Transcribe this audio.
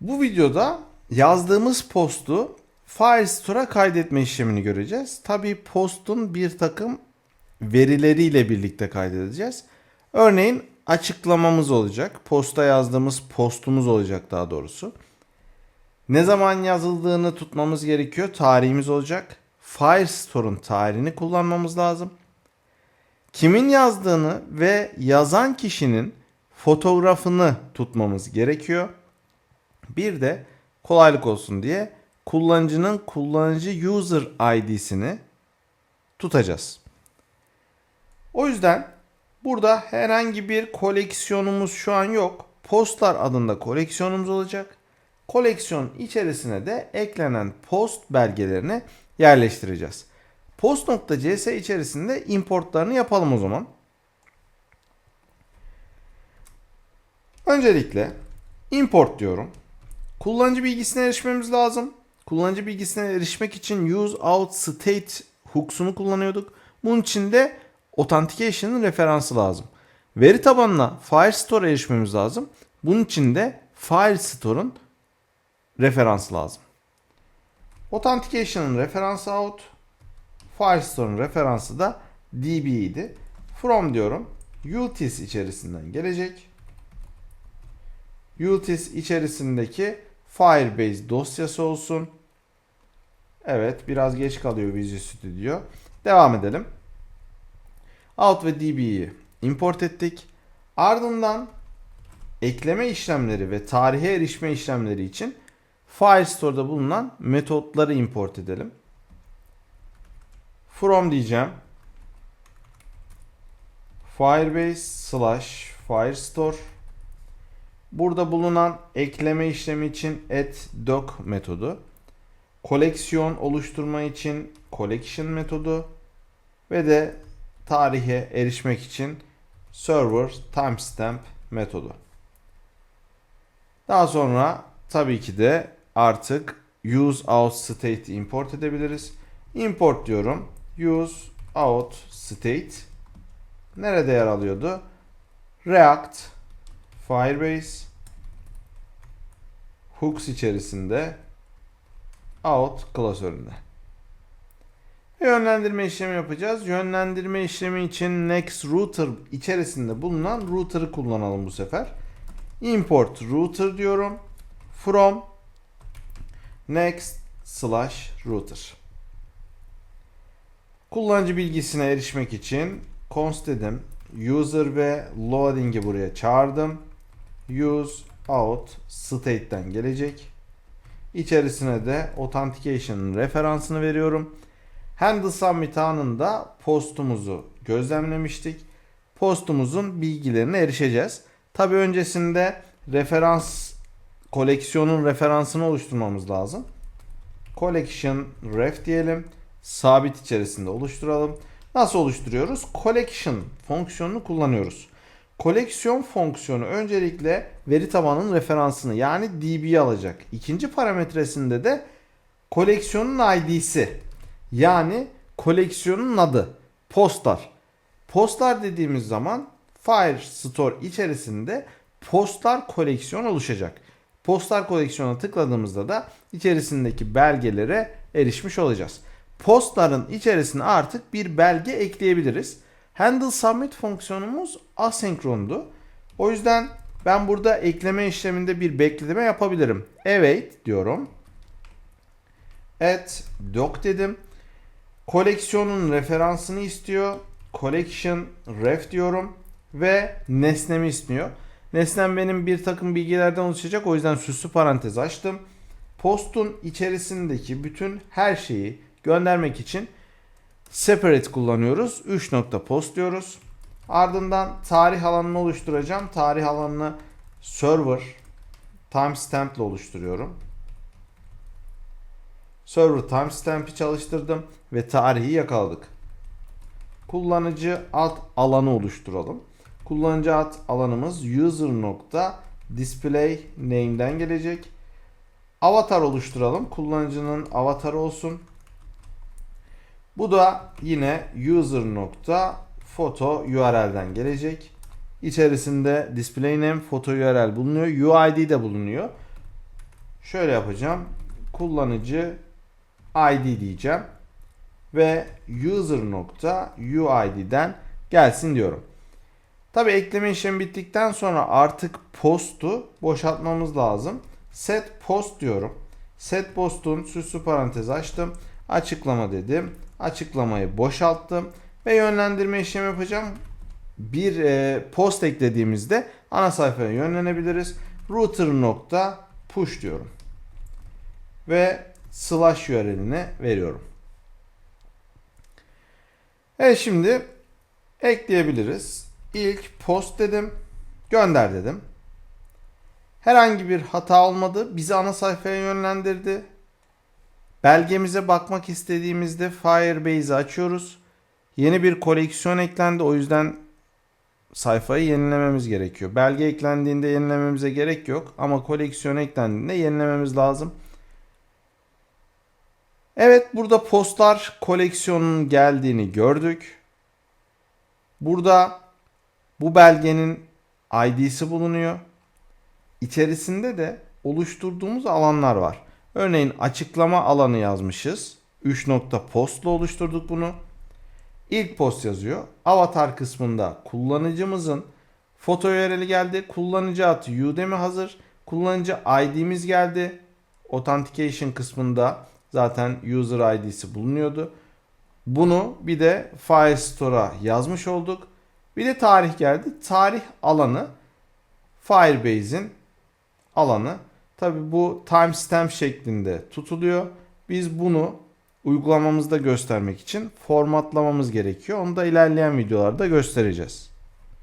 Bu videoda yazdığımız postu Firestore'a kaydetme işlemini göreceğiz. Tabii postun bir takım verileriyle birlikte kaydedeceğiz. Örneğin açıklamamız olacak. Posta yazdığımız postumuz olacak daha doğrusu. Ne zaman yazıldığını tutmamız gerekiyor. Tarihimiz olacak. Firestore'un tarihini kullanmamız lazım. Kimin yazdığını ve yazan kişinin fotoğrafını tutmamız gerekiyor. Bir de kolaylık olsun diye kullanıcının kullanıcı user ID'sini tutacağız. O yüzden burada herhangi bir koleksiyonumuz şu an yok. Postlar adında koleksiyonumuz olacak. Koleksiyon içerisine de eklenen post belgelerini yerleştireceğiz. Post.cs içerisinde importlarını yapalım o zaman. Öncelikle import diyorum. Kullanıcı bilgisine erişmemiz lazım. Kullanıcı bilgisine erişmek için use out state hooks'unu kullanıyorduk. Bunun için de authentication'ın referansı lazım. Veri tabanına Firestore'a erişmemiz lazım. Bunun için de Firestore'un referansı lazım. Authentication'ın referansı out. Firestore'un referansı da db idi. From diyorum. utils içerisinden gelecek. utils içerisindeki Firebase dosyası olsun. Evet biraz geç kalıyor Visual Studio. Devam edelim. Out ve db'yi import ettik. Ardından ekleme işlemleri ve tarihe erişme işlemleri için Firestore'da bulunan metotları import edelim. From diyeceğim. Firebase slash Firestore. Burada bulunan ekleme işlemi için add doc metodu. Koleksiyon oluşturma için collection metodu. Ve de tarihe erişmek için server timestamp metodu. Daha sonra tabii ki de artık use out state import edebiliriz. Import diyorum. Use out state nerede yer alıyordu? React Firebase hooks içerisinde out klasöründe. Yönlendirme işlemi yapacağız. Yönlendirme işlemi için next router içerisinde bulunan router'ı kullanalım bu sefer. Import router diyorum. From next slash router. Kullanıcı bilgisine erişmek için const dedim. User ve loading'i buraya çağırdım. Use out state'ten gelecek. İçerisine de authentication referansını veriyorum. Handle submit anında postumuzu gözlemlemiştik. Postumuzun bilgilerine erişeceğiz. Tabi öncesinde referans koleksiyonun referansını oluşturmamız lazım. Collection ref diyelim. Sabit içerisinde oluşturalım. Nasıl oluşturuyoruz? Collection fonksiyonunu kullanıyoruz. Koleksiyon fonksiyonu öncelikle veri tabanının referansını yani db'yi alacak. İkinci parametresinde de koleksiyonun id'si yani koleksiyonun adı postlar. Postlar dediğimiz zaman Firestore içerisinde postlar koleksiyon oluşacak. Postlar koleksiyona tıkladığımızda da içerisindeki belgelere erişmiş olacağız. Postların içerisine artık bir belge ekleyebiliriz. Handle submit fonksiyonumuz asenkrondu. O yüzden ben burada ekleme işleminde bir bekleme yapabilirim. Evet diyorum. Add doc dedim. Koleksiyonun referansını istiyor. Collection ref diyorum ve nesnemi istiyor. Nesnem benim bir takım bilgilerden oluşacak. O yüzden süslü parantez açtım. Postun içerisindeki bütün her şeyi göndermek için separate kullanıyoruz. 3 nokta post diyoruz. Ardından tarih alanını oluşturacağım. Tarih alanını server timestamp ile oluşturuyorum. Server timestamp'i çalıştırdım ve tarihi yakaladık. Kullanıcı alt alanı oluşturalım. Kullanıcı alt alanımız user nokta display name'den gelecek. Avatar oluşturalım. Kullanıcının avatarı olsun. Bu da yine user nokta foto URL'den gelecek. İçerisinde display name, foto URL bulunuyor. UID de bulunuyor. Şöyle yapacağım. Kullanıcı ID diyeceğim. Ve user.uid'den gelsin diyorum. Tabi ekleme işlemi bittikten sonra artık post'u boşaltmamız lazım. Set post diyorum. Set post'un süslü parantez açtım. Açıklama dedim. Açıklamayı boşalttım. Ve yönlendirme işlemi yapacağım. Bir e, post eklediğimizde ana sayfaya yönlenebiliriz. Router nokta push diyorum. Ve slash URL'ini veriyorum. Evet şimdi ekleyebiliriz. İlk post dedim. Gönder dedim. Herhangi bir hata olmadı. Bizi ana sayfaya yönlendirdi. Belgemize bakmak istediğimizde Firebase'i açıyoruz. Yeni bir koleksiyon eklendi. O yüzden sayfayı yenilememiz gerekiyor. Belge eklendiğinde yenilememize gerek yok. Ama koleksiyon eklendiğinde yenilememiz lazım. Evet burada postlar koleksiyonunun geldiğini gördük. Burada bu belgenin ID'si bulunuyor. İçerisinde de oluşturduğumuz alanlar var. Örneğin açıklama alanı yazmışız. 3 nokta postla oluşturduk bunu. İlk post yazıyor. Avatar kısmında kullanıcımızın foto URL'i geldi. Kullanıcı adı Udemy hazır. Kullanıcı ID'miz geldi. Authentication kısmında zaten user ID'si bulunuyordu. Bunu bir de Firestore'a yazmış olduk. Bir de tarih geldi. Tarih alanı Firebase'in alanı. Tabi bu timestamp şeklinde tutuluyor. Biz bunu uygulamamızda göstermek için formatlamamız gerekiyor. Onu da ilerleyen videolarda göstereceğiz.